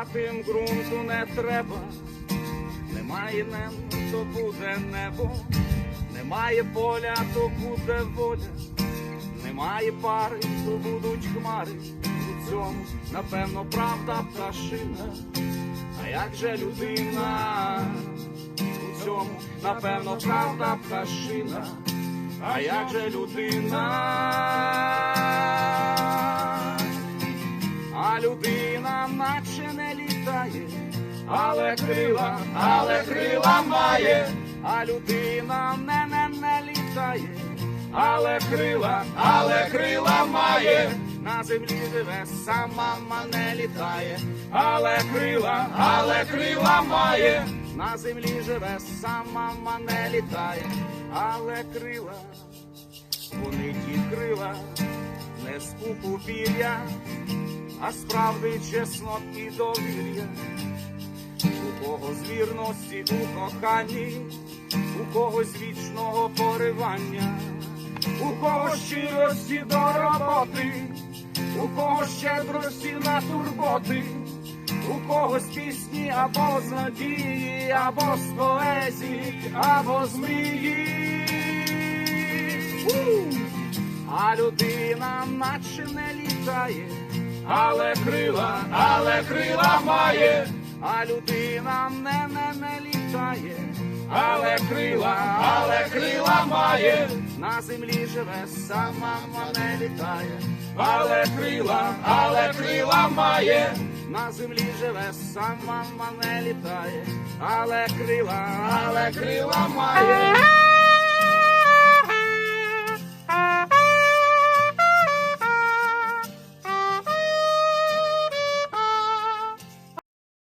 а тим ґрунту не треба. Немає небо, то буде небо, немає поля, то буде воля, немає пари, то будуть хмари. У цьому, напевно, правда пташина. А як же людина? У цьому, напевно, правда пташина. А як же людина? Людина наче не літає, але крила, але крила має, а людина не не не літає, але крила, але крила має. На землі живе, сама ма не літає, але крила, але крила має. На землі живе, сама ма не літає, але крила, вони ті крила, не пуху пір'я, а справди чеснот і довір'я. У кого з вірності у коханні, у когось вічного поривання, у кого щирості до роботи, у кого щедрості на турботи, у когось пісні або з надії, або з поезії, або з мрії. А людина наче не літає, але крила, але крила має, а людина не не не літає, але крила, але крила має, на землі живе, сама ма не літає, але крила, але крила має, на землі живе, сама ма не літає, але крила, але крила має.